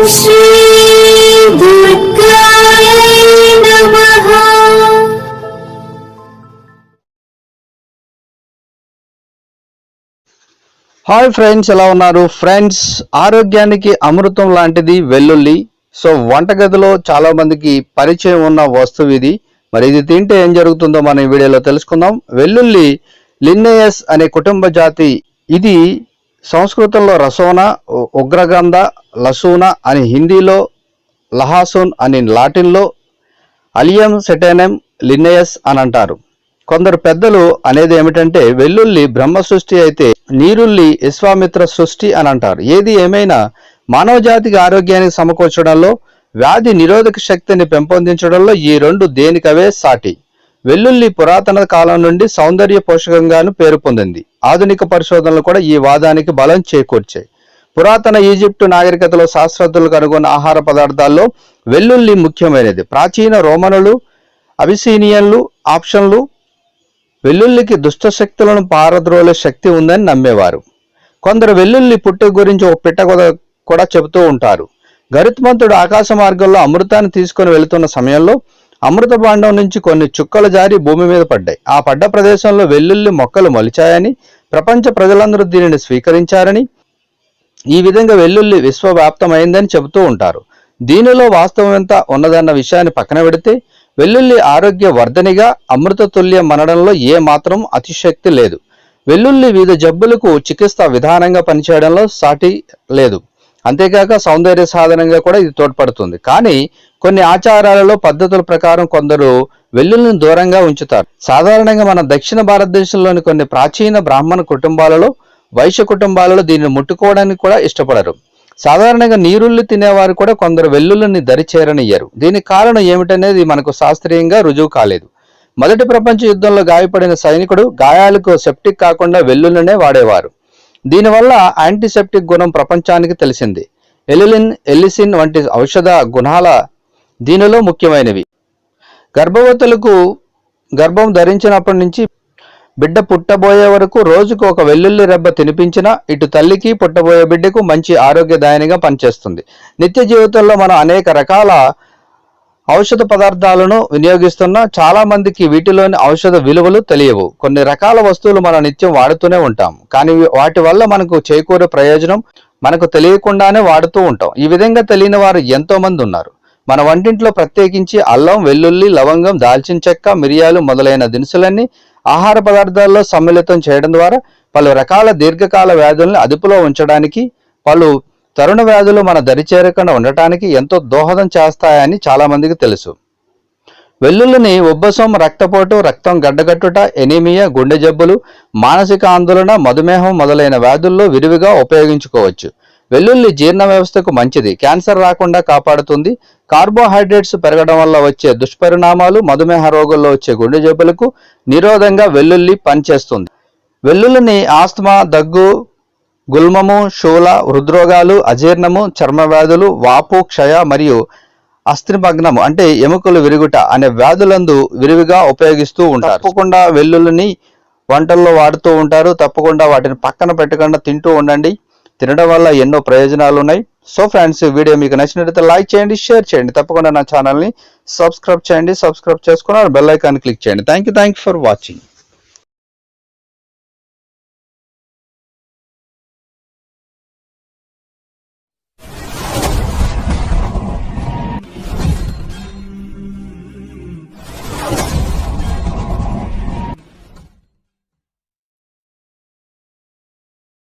Hi friends ఎలా ఉన్నారు? Friends ఆరోగ్యానికి అమృతం లాంటిది వెల్లుల్లి. సో వంటగదిలో చాలా మందికి పరిచయం ఉన్న వస్తువు ఇది. మరి ఇది తింటే ఏం జరుగుతుందో మనం ఈ వీడియోలో తెలుసుకుందాం. వెల్లుల్లి లిన్నేయస్ అనే కుటుంబ జాతి ఇది సంస్కృతంలో రసోన ఉగ్రగంధ లసూన అని హిందీలో లహాసూన్ అని లాటిన్లో అలియం సెటెనెం లిన్నయస్ అని అంటారు కొందరు పెద్దలు అనేది ఏమిటంటే వెల్లుల్లి బ్రహ్మ సృష్టి అయితే నీరుల్లి విశ్వామిత్ర సృష్టి అని అంటారు ఏది ఏమైనా మానవజాతికి ఆరోగ్యానికి సమకూర్చడంలో వ్యాధి నిరోధక శక్తిని పెంపొందించడంలో ఈ రెండు దేనికవే సాటి. వెల్లుల్లి పురాతన కాలం నుండి సౌందర్య పోషకంగాను పేరు పొందింది. ఆధునిక పరిశోధనలు కూడా ఈ వాదానికి బలం చేకూర్చాయి. పురాతన ఈజిప్టు నాగరికతలో శాస్త్రజ్ఞులు కనుగొన్న ఆహార పదార్థాల్లో వెల్లుల్లి ముఖ్యమైనది. ప్రాచీన రోమనులు అబిసీనియన్లు ఆప్షన్లు వెల్లుల్లికి దుష్ట శక్తులను పారద్రోలే శక్తి ఉందని నమ్మేవారు. కొందరు వెల్లుల్లి పుట్టు గురించి ఒక పిట్ట కూడా చెబుతూ ఉంటారు. గరుత్మంతుడు ఆకాశ మార్గంలో అమృతాన్ని తీసుకొని వెళుతున్న సమయంలో అమృత భాండం నుంచి కొన్ని చుక్కలు జారి భూమి మీద పడ్డాయి. ఆ పడ్డ ప్రదేశంలో వెల్లుల్లి మొక్కలు మొలిచాయని ప్రపంచ ప్రజలందరూ దీనిని స్వీకరించారని ఈ విధంగా వెల్లుల్లి విశ్వవ్యాప్తమైందని చెబుతూ ఉంటారు. దీనిలో వాస్తవం ఎంత ఉన్నదన్న విషయాన్ని పక్కన పెడితే వెల్లుల్లి ఆరోగ్య వర్ధనిగా అమృత తుల్యం మనడంలో ఏ మాత్రం అతిశక్తి లేదు. వెల్లుల్లి వివిధ జబ్బులకు చికిత్స విధానంగా పనిచేయడంలో సాటి లేదు. అంతేకాక సౌందర్య సాధనంగా కూడా ఇది తోడ్పడుతుంది. కానీ కొన్ని ఆచారాలలో పద్ధతుల ప్రకారం కొందరు వెల్లుల్లిని దూరంగా ఉంచుతారు. సాధారణంగా మన దక్షిణ భారతదేశంలోని కొన్ని ప్రాచీన బ్రాహ్మణ కుటుంబాలలో వైశ్య కుటుంబాలలో దీనిని ముట్టుకోవడానికి కూడా ఇష్టపడరు. సాధారణంగా నీరుల్లి తినేవారు కూడా కొందరు వెల్లుల్లిని దరి చేరనియ్యరు దీనికి కారణం ఏమిటనేది మనకు శాస్త్రీయంగా రుజువు కాలేదు. మొదటి ప్రపంచ యుద్ధంలో గాయపడిన సైనికుడు గాయాలకు సెప్టిక్ కాకుండా వెల్లుల్లినే వాడేవారు. దీనివల్ల యాంటీసెప్టిక్ గుణం ప్రపంచానికి తెలిసింది. ఎలిలిన్ ఎలిసిన్ వంటి ఔషధ గుణాల దీనిలో ముఖ్యమైనవి. గర్భవతులకు గర్భం ధరించినప్పటి నుంచి బిడ్డ పుట్టబోయే వరకు రోజుకు ఒక వెల్లుల్లి రెబ్బ తినిపించినా ఇటు తల్లికి పుట్టబోయే బిడ్డకు మంచి ఆరోగ్యదాయనిగా పనిచేస్తుంది. నిత్య జీవితంలో మనం అనేక రకాల ఔషధ పదార్థాలను వినియోగిస్తున్న చాలా మందికి వీటిలోని ఔషధ విలువలు తెలియవు. కొన్ని రకాల వస్తువులు మనం నిత్యం వాడుతూనే ఉంటాం. కానీ వాటి వల్ల మనకు చేకూరే ప్రయోజనం మనకు తెలియకుండానే వాడుతూ ఉంటాం. ఈ విధంగా తెలియని వారు ఎంతో మంది ఉన్నారు. మన వంటింట్లో ప్రత్యేకించి అల్లం వెల్లుల్లి లవంగం దాల్చిన చెక్క మిరియాలు మొదలైన దినుసులన్నీ ఆహార పదార్థాల్లో సమ్మిళితం చేయడం ద్వారా పలు రకాల దీర్ఘకాల వ్యాధుల్ని అదుపులో ఉంచడానికి పలు తరుణ వ్యాధులు మన దరి చేరకుండా ఉండటానికి ఎంతో దోహదం చేస్తాయని చాలామందికి తెలుసు. వెల్లుల్లిని ఉబ్బసం రక్తపోటు రక్తం గడ్డగట్టుట ఎనీమియా గుండె జబ్బులు మానసిక ఆందోళన మధుమేహం మొదలైన వ్యాధుల్లో విరివిగా ఉపయోగించుకోవచ్చు. వెల్లుల్లి జీర్ణ వ్యవస్థకు మంచిది. క్యాన్సర్ రాకుండా కాపాడుతుంది. కార్బోహైడ్రేట్స్ పెరగడం వల్ల వచ్చే దుష్పరిణామాలు మధుమేహ రోగుల్లో వచ్చే గుండె జబ్బులకు నిరోధంగా వెల్లుల్లి పనిచేస్తుంది. వెల్లుల్లిని ఆస్తమా దగ్గు గుల్మము శూల హృద్రోగాలు అజీర్ణము చర్మ వ్యాధులు వాపు క్షయ మరియు అస్థిమగ్నము అంటే ఎముకలు విరుగుట అనే వ్యాధులందు విరివిగా ఉపయోగిస్తూ ఉంటారు. తప్పకుండా వెల్లుల్లిని వంటల్లో వాడుతూ ఉంటారు. తప్పకుండా వాటిని పక్కన పెట్టకుండా తింటూ ఉండండి. తినడం వల్ల ఎన్నో ప్రయోజనాలు ఉన్నాయి సో ఫ్రెండ్స్ వీడియో మీకు నచ్చినట్లయితే లైక్ చేయండి షేర్ చేయండి. తప్పకుండా నా ఛానల్ని సబ్స్క్రైబ్ చేయండి సబ్స్క్రైబ్ చేసుకుని బెల్ ఐకాన్ క్లిక్ చేయండి. Thank you thank you for watching